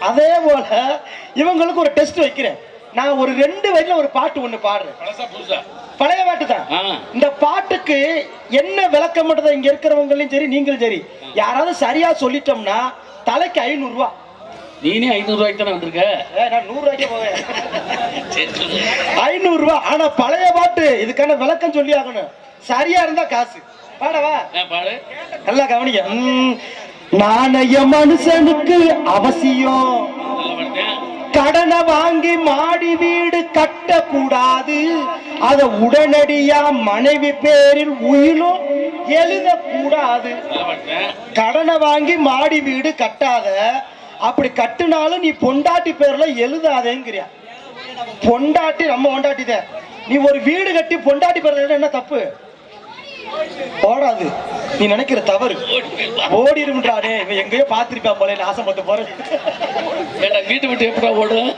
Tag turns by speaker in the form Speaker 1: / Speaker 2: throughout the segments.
Speaker 1: அதே போல இவங்களுக்கு ஒரு டெஸ்ட் வைக்கிறேன். நான் ஒரு ரெண்டு வரியில ஒரு பாட்டு ஒண்ணு பாடுறேன். பழைய பாட்டு தான். இந்த பாட்டுக்கு என்ன விளக்கம் மட்டும் இங்க இருக்கிறவங்களையும் சரி நீங்களும் சரி. யாராவது சரியா சொல்லிட்டோம்னா தலைக்கு ஐநூறு ரூபா
Speaker 2: நீனே ஐநூறு ரூபாய்க்கு தானே வந்திருக்க?
Speaker 1: ஏ, நான் நூறு ரூபாய்க்கே போவேன். ஐநூறு ரூபா ஆனா பழைய பாட்டு இதுக்கான விளக்கம் சொல்லி ஆகணும் சரியா இருந்தா காசு. பாடவா?
Speaker 2: பாடு.
Speaker 1: நல்லா கவனிக்க ம், நாணய மனுஷனுக்கு அவசியம். கடனை வாங்கி மாடி வீடு கட்டக்கூடாது. அத உடனடியா மனைவி பேரில் உயிலும் எழுதக்கூடாது. கடனை வாங்கி மாடி வீடு கட்டாத. அப்படி கட்டுனாலும் நீ பொண்டாட்டி பேர்ல எழுதாதேங்கிறியா? பொண்டாட்டி நம்ம பொண்டாட்டி தான் நீ ஒரு வீடு கட்டி பொண்டாட்டி பேர்ல என்ன தப்பு? ஓடாது. நீ நினைக்கிற தவறு.
Speaker 2: ஓடி போயிருப்பா.
Speaker 1: ஓடி இருந்துட்டானே இவன் எங்கேயோ பார்த்திருப்பா போல ஆசைப்பட்டு போறேன்.
Speaker 2: ஏண்டா வீட்டை விட்டு எப்படா ஓடும்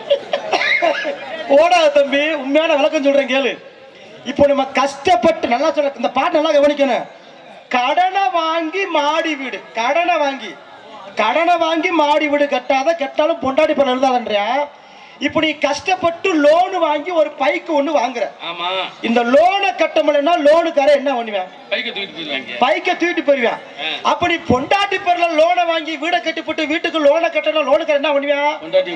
Speaker 1: ஓடாத தம்பி உண்மையான விளக்கம் சொல்றேன் கேளு. இப்போ நம்ம கஷ்டப்பட்டு நல்லா சொல்ற இந்த பாட்டு நல்லா கவனிக்கணும். கடனை வாங்கி மாடி வீடு கடனை வாங்கி. கடனை வாங்கி மாடி வீடு கட்டாத கெட்டாலும் பொண்டாடி பண்ண எழுதாதன்றியா? இப்போ நீ கஷ்டப்பட்டு லோன் வாங்கி ஒரு பைக்கு ஒண்ணு வாங்குற.
Speaker 2: ஆமா.
Speaker 1: இந்த லோனை கட்ட முடியலன்னா லோனுக்கார என்ன பண்ணுவேன்?
Speaker 2: பைக்கை தூக்கிட்டு
Speaker 1: போயிருவேன் அப்ப நீ பொண்டாட்டி பேர்ல லோனை வாங்கி வீடை கட்டி போட்டு வீட்டுக்கு லோனை கட்டணும் லோனுக்கார என்ன பண்ணுவேன்?
Speaker 2: பொண்டாட்டி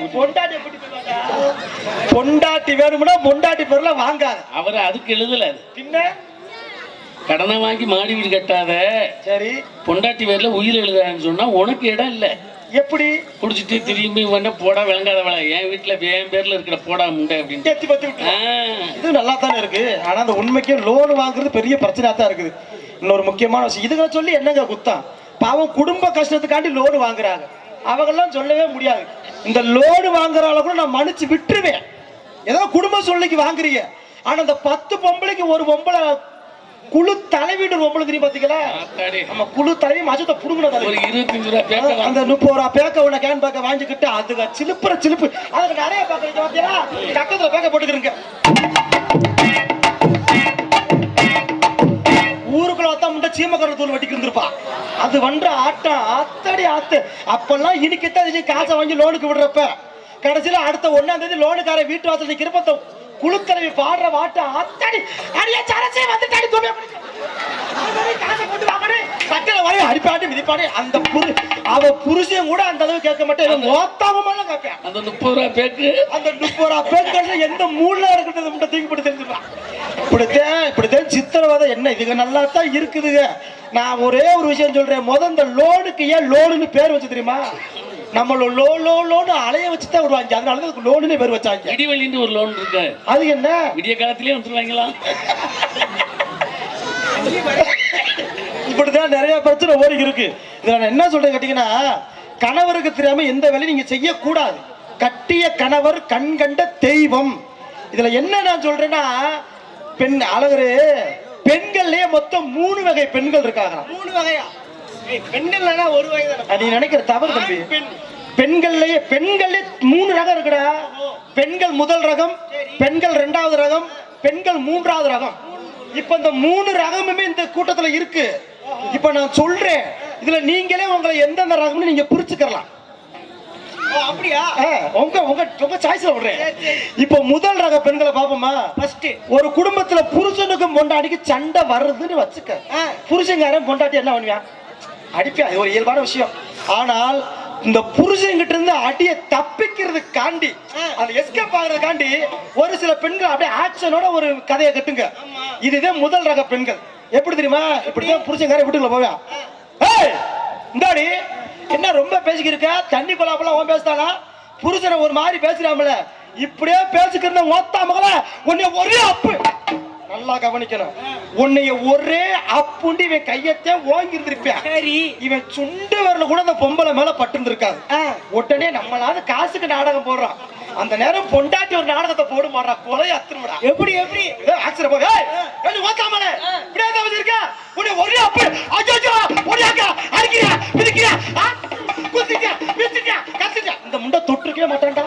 Speaker 1: பொண்டாட்டி வேணும்னா பொண்டாட்டி பேர்ல வாங்காத.
Speaker 2: அவர் அதுக்கு எழுதல
Speaker 1: பின்ன?
Speaker 2: கடனை வாங்கி மாடி வீடு கட்டாத.
Speaker 1: சரி.
Speaker 2: பொண்டாட்டி பேர்ல உயிர் எழுதான்னு சொன்னா உனக்கு இடம் இல்ல.
Speaker 1: எப்படி?
Speaker 2: குடிச்சிட்டு திரும்பி வந்தா போடா விளங்காதவள என் வீட்டுல என் பேர்ல இருக்கிற போடா முண்டை அப்படின்ட்டு.
Speaker 1: எத்தி பத்தி இது நல்லா தானே இருக்கு. ஆனா அந்த உண்மைக்கு லோன் வாங்குறது பெரிய பிரச்சனையா தான் இருக்குது. இன்னொரு முக்கியமான விஷயம். இதுகளை சொல்லி என்னங்க குத்தம்? பாவம் குடும்ப கஷ்டத்துக்காண்டி லோன் வாங்குறாங்க. அவங்கெல்லாம் சொல்லவே முடியாது. இந்த லோன் வாங்குறால கூட நான் மன்னிச்சு விட்டுருவேன். ஏதோ குடும்ப சூழ்நிலைக்கு வாங்குறீங்க. ஆனா இந்த பத்து பொம்பளைக்கு ஒரு பொம்பளை குழு தலைவீடு பொம்பளை தெரியும் பாத்தீங்களா. நம்ம குழு தலைவி மஜத்தை புடுங்கின தலைவி.
Speaker 2: இருபத்தஞ்சு ரூபா பேக்க
Speaker 1: அந்த முப்பது ரூபா பேக்க உன கேன் பேக்க வாங்கிக்கிட்டு அதுக்கு சிலுப்புற சிலுப்பு. அதுக்கு நிறைய பேக்க வைக்க பாத்தீங்களா கட்டத்துல பேக்க போட்டுக்கிறீங்க. ஊருக்குள்ள சீமக்கர தூள் வெட்டிக்கு இருந்திருப்பா. அது வன்ற ஆட்டம் ஆத்தடி ஆத்து. அப்பெல்லாம் இனிக்கத்தான் காசை வாங்கி லோனுக்கு விடுறப்ப. கடைசியில அடுத்த தேதி லோனுக்கார வீட்டு வாசல் நிக்கிறப்ப குழுக்கலவி பாடுற வாட்ட ஆத்தாடி அடியே சரசே வந்துட்டாடி துணி காசை போட்டு வாங்கடி சக்கரை வாங்கி அடிப்பாடி மிதிப்பாடி அந்த புரு அவ புருஷன் கூட அந்த அளவு கேட்க மாட்டேன். இவன் மொத்தமெல்லாம் கேட்பேன்.
Speaker 2: அந்த முப்பது ரூபா பேக்கு
Speaker 1: அந்த முப்பது ரூபா பேங்க் எந்த மூணுல இருக்கிறது மட்டும் தூக்கி போட்டு தெரிஞ்சுப்பான் இப்படித்தான் இப்படித்தான் சித்திரவதை என்ன இதுங்க நல்லா தான் இருக்குதுங்க. நான் ஒரே ஒரு விஷயம் சொல்றேன். முத இந்த லோனுக்கு ஏன் லோனுன்னு பேர் வச்சு தெரியுமா? நம்மள லோ லோ லோனு அலைய வச்சு தான் விடுவாங்க. அதனால தான் அதுக்கு லோனுன்னு பேர் வச்சாங்க.
Speaker 2: இடிவெளின்னு ஒரு லோன் இருக்கு.
Speaker 1: அது என்ன?
Speaker 2: விடிய காலத்திலேயே வந்துருவாங்களா?
Speaker 1: இப்படிதான் நிறைய பிரச்சனை ஓடி இருக்கு. இதுல நான் என்ன சொல்றேன் கேட்டீங்கன்னா கணவருக்கு தெரியாம எந்த வேலையும் நீங்க செய்யக்கூடாது. கட்டிய கணவர் கண் கண்ட தெய்வம். இதுல என்ன நான் சொல்றேன்னா பெண் அழகரு பெண்கள்லயே மொத்தம் மூணு வகை பெண்கள் இருக்காங்க
Speaker 3: மூணு வகையா? பெண்கள்னா ஒரு வகை தானே.
Speaker 1: நீ நினைக்கிற தவறு தம்பி. பெண்கள்லயே மூணு ரகம் இருக்குடா. பெண்கள் முதல் ரகம் பெண்கள் ரெண்டாவது ரகம் பெண்கள் மூன்றாவது ரகம். இப்ப இந்த மூணு ரகமுமே இந்த கூட்டத்துல இருக்கு. இப்ப நான் சொல்றேன். இதுல நீங்களே உங்களை எந்தெந்த ரகம்னு நீங்க பிரிச்சுக்கலாம்
Speaker 3: அப்படியா?
Speaker 1: உங்க உங்க உங்க சாய்ஸ்ல விடுறேன். இப்ப முதல் ரக பெண்களை பாப்போமா?
Speaker 3: ஃபர்ஸ்ட்
Speaker 1: ஒரு குடும்பத்துல புருஷனுக்கும் பொண்டாட்டிக்கு சண்டை வருதுன்னு வச்சுக்க.
Speaker 3: ஆ.
Speaker 1: புருஷன்காரன் பொண்டாட்டி என்ன பண்ணுவான் அடிப்பியா இது ஒரு இயல்பான விஷயம். ஆனால் இந்த புருஷன்கிட்ட இருந்து அடியை தப்பிக்கிறதுக்காண்டி அந்த எஸ்கேப் ஆகுறதுக்காண்டி ஒரு சில பெண்கள் அப்படியே ஆக்ஷனோட ஒரு கதையை கட்டுங்க. இதுதான் முதல் ரக பெண்கள். எப்படி தெரியுமா? இப்படிதான் புருஷன்காரன் வீட்டுக்குள்ள போவான். ஏய் இந்தாடி. என்ன ரொம்ப பேசிக்கிருக்க? தண்ணி கொலாப்பெல்லாம் உன் பேசுதானா? புருஷனை ஒரு மாதிரி பேசுறாமல. இப்படியே பேசிக்கிருந்த ஓத்தா மகள உன்னை ஒரே அப்பு. நல்லா கவனிக்கணும். உன்னைய ஒரே அப்புண்டி இவன் கையத்தே ஓங்கி இருந்திருப்பேன்
Speaker 3: சரி.
Speaker 1: இவன் சுண்டு வரல கூட அந்த பொம்பளை மேல பட்டு இருக்காது
Speaker 3: ஆ.
Speaker 1: உடனே நம்மளால காசுக்கு நாடகம் போடுறான் அந்த நேரம் பொண்டாட்டி ஒரு நாடகத்தை போடு மாடுறா கொலை அத்துருடா
Speaker 3: எப்படி? எப்படி
Speaker 1: ஆக்சிடென்ட் போக ஓத்தாமலே. இப்படியே தான் வச்சிருக்க? உன்னை ஒரே அப்பு. அஜோஜோ ஒடியாக்க அடிக்கிறியா? மிதிக்கிறியா? ஆ? குத்திட்டியா மிதிட்டியா கத்திட்டியா? இந்த முண்டை தொட்டிருக்கவே மாட்டான்டா.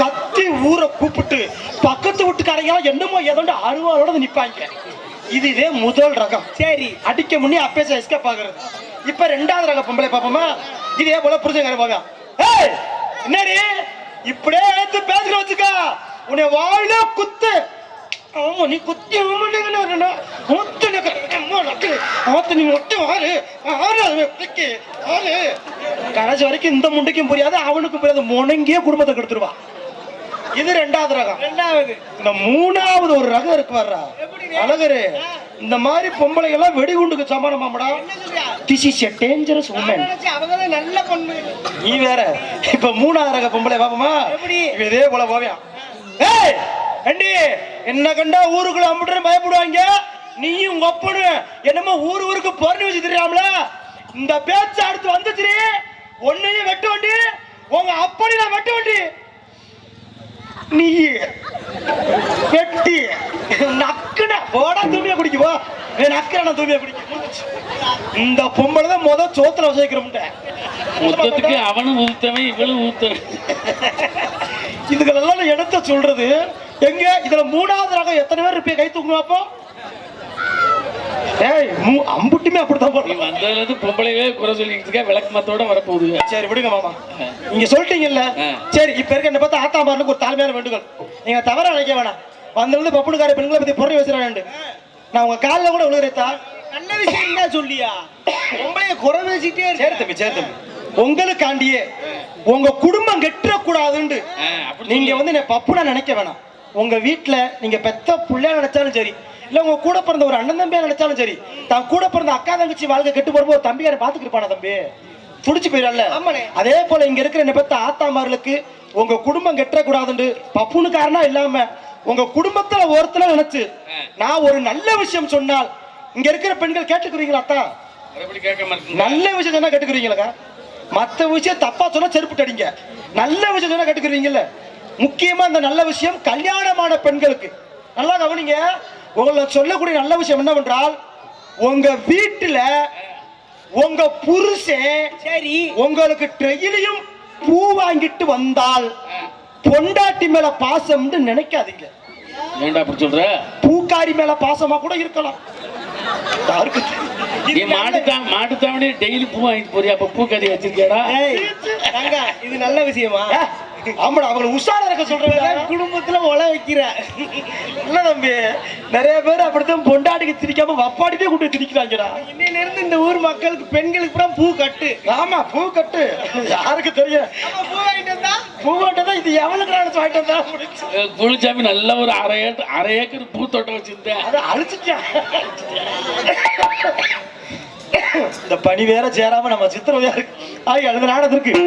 Speaker 1: கத்தி ஊரை கூப்பிட்டு எல்லாம் என்னமோ ஏதோண்டு வந்து நிப்பாங்க. இது இதே முதல் ரகம்.
Speaker 3: சரி.
Speaker 1: அடிக்க முன்னே அப்பேச எஸ்கேப் ஆகுறது. இப்ப ரெண்டாவது ரக பொம்பளை பாப்போமா? இதே போல புருஷங்கார போவான். ஏய் என்னடி? இப்படியே எடுத்து பேசுற வச்சுக்க. உன்னை வாயில குத்து. ஆமா நீ குத்தி மூத்த ஆத்து நீ மொட்டை வாரு ஆறு. வெட்டிக்கு ஆறு. கடைசி வரைக்கும் இந்த முண்டைக்கும் புரியாது அவனுக்கும் புரியாது. முணங்கியே குடும்பத்தை கெடுத்துருவான் இது ரெண்டாவது ரகம்.
Speaker 3: ரெண்டாவது.
Speaker 1: இந்த மூணாவது ஒரு ரகம் இருக்கு வர்றா? அழகரு இந்த மாதிரி பொம்பளைங்க எல்லாம் வெடிகுண்டுக்கு
Speaker 3: சொல்றியா?
Speaker 1: This is a dangerous woman
Speaker 3: நல்ல பொண்ணு.
Speaker 1: நீ வேற இப்ப மூணாவது ரக பொம்பளை பாப்போமா? இதே போல போவியா? ஏய் ஏண்டி என்ன கண்டா ஊருக்குள்ள அம்பிட்டு பயப்படுவாங்க? நீயும் உங்க அப்பனு என்னமோ ஊர் ஊருக்கு பொருள் வச்சு தெரியாமல? இந்த பேச்சு அடுத்து வந்துச்சு ஒன்னையும் வெட்டு வண்டி உங்க அப்பனி நான் வெட்டு வண்டி நீ வெட்டி நக்குன. போடா தூமியா குடிக்கு போ. நக்குற தூமியா குடிக்க. இந்த பொம்பளை தான் முத சோத்துல வசிக்கிறோம்ட்ட
Speaker 2: மொத்தத்துக்கு அவனும் ஊத்தவன் இவளும் ஊத்தவன்.
Speaker 1: இதுகளெல்லாம் நான் எடுத்த சொல்றது எங்க? இதுல மூணாவது ரகம் எத்தனை பேர் இருப்பீங்க? கை தூக்கணும் அப்போ. ஏய் மூ- அம்புட்டுமே அப்படித்தான்
Speaker 2: நீ
Speaker 1: போடுறோம்
Speaker 2: வந்ததுல இருந்து பொம்பளைவே குறை சொல்லிட்டு இருக்க வரப்போகுது.
Speaker 1: சரி விடுங்க மாமா. நீங்க சொல்லிட்டீங்கல்ல. சரி இப்ப இருக்க என்ன பார்த்தா ஆத்தாமாருக்கு ஒரு தாழ்மையான வேண்டுகோள். நீங்க தவற நினைக்க வேணாம். வந்திருந்து பப்புனுக்கார பெண்களை பத்தி பொருள் வச்சுறாண்டு நான் உங்க காலில் கூட விழுகிறேத்தா
Speaker 3: நல்ல விஷயம் என்ன சொல்லியா? உங்களைய குறை பேசிட்டே
Speaker 1: சரி தம்பி சரி தம்பி. உங்களுக்காண்டியே உங்க குடும்பம்
Speaker 2: அப்படி
Speaker 1: நீங்க. வந்து என்ன பப்புனா நினைக்க வேணாம். உங்க வீட்ல நீங்க பெத்த புள்ளையா நினைச்சாலும் சரி இல்ல உங்க கூட பிறந்த ஒரு அண்ணன் தம்பியா நினைச்சாலும் சரி தான் கூட பிறந்த அக்கா தங்கச்சி வாழ்க்கை கெட்டு போறப்போ ஒரு தம்பியார பாத்துக்கிட்டு இருப்பானா தம்பி? துடிச்சு போயிடல. அதே போல இங்க இருக்கிற என்ன பெத்த ஆத்தாமார்களுக்கு உங்க குடும்பம் கெட்டக்கூடாதுண்டு பப்புனு காரணம் இல்லாம உங்க குடும்பத்துல ஒருத்தர நினைச்சு நான் ஒரு நல்ல விஷயம் சொன்னால் இங்க இருக்கிற பெண்கள் கேட்டுக்கிறீங்களா
Speaker 2: மாட்டேன்
Speaker 1: நல்ல விஷயம் சொன்னா கேட்டுக்கிறீங்களா மத்த விஷயம் தப்பா சொன்னா செருப்பு அடிங்க நல்ல விஷயம் சொன்னா கேட்டுக்கிறீங்கல்ல? முக்கியமா இந்த நல்ல விஷயம் கல்யாணமான பெண்களுக்கு. நல்லா கவனிங்க. உங்களை சொல்லக்கூடிய நல்ல விஷயம் என்னவென்றால் உங்க வீட்டுல உங்க புருஷன்
Speaker 3: சரி.
Speaker 1: உங்களுக்கு ட்ரெயிலையும் பூ வாங்கிட்டு வந்தால் பொண்டாட்டி மேல பாசம்னு நினைக்காதீங்க.
Speaker 2: ஏன்டா அப்படி சொல்ற?
Speaker 1: பூக்காரி மேல பாசமா கூட இருக்கலாம்?
Speaker 2: நீ
Speaker 1: இது
Speaker 2: மாட்டு
Speaker 1: நல்ல-
Speaker 2: தான் மாட்டு தாவணி டெய்லி பூ வாங்கிட்டு போறியா? அப்ப பூ கறி வச்சிருக்கியாடா?
Speaker 3: இது நல்ல விஷயமா?
Speaker 1: ஆமாடா அவங்களை உஷாரா இருக்க சொல்றேன்.
Speaker 3: குடும்பத்துல ஒல வைக்கிற.
Speaker 1: இல்ல தம்பி நிறைய பேர் அப்படித்தான் பொண்டாட்டிக்கு திரிக்காம வப்பாடிட்டே கூட்டு திரிக்கிறாங்கடா
Speaker 3: இன்னையில இருந்து இந்த ஊர் மக்களுக்கு பெண்களுக்கு பூரா பூ கட்டு.
Speaker 1: ஆமா பூ கட்டு. யாருக்கு தெரியும்?
Speaker 3: பூ வாங்கிட்டு
Speaker 1: பூ கட்டதான் இது எவனுக்கு நினைச்சு வாங்கிட்டு வந்தா?
Speaker 2: குளிச்சாமி நல்ல ஒரு அரை ஏக்கர் அரை ஏக்கர் பூ தோட்டம் வச்சிருந்தேன்.
Speaker 1: அதை அழிச்சிட்டியா இந்த பனி வேற சேராம நம்ம சித்திரவதையா இருக்கு. ஆகி அந்த நாடகத்திற்கு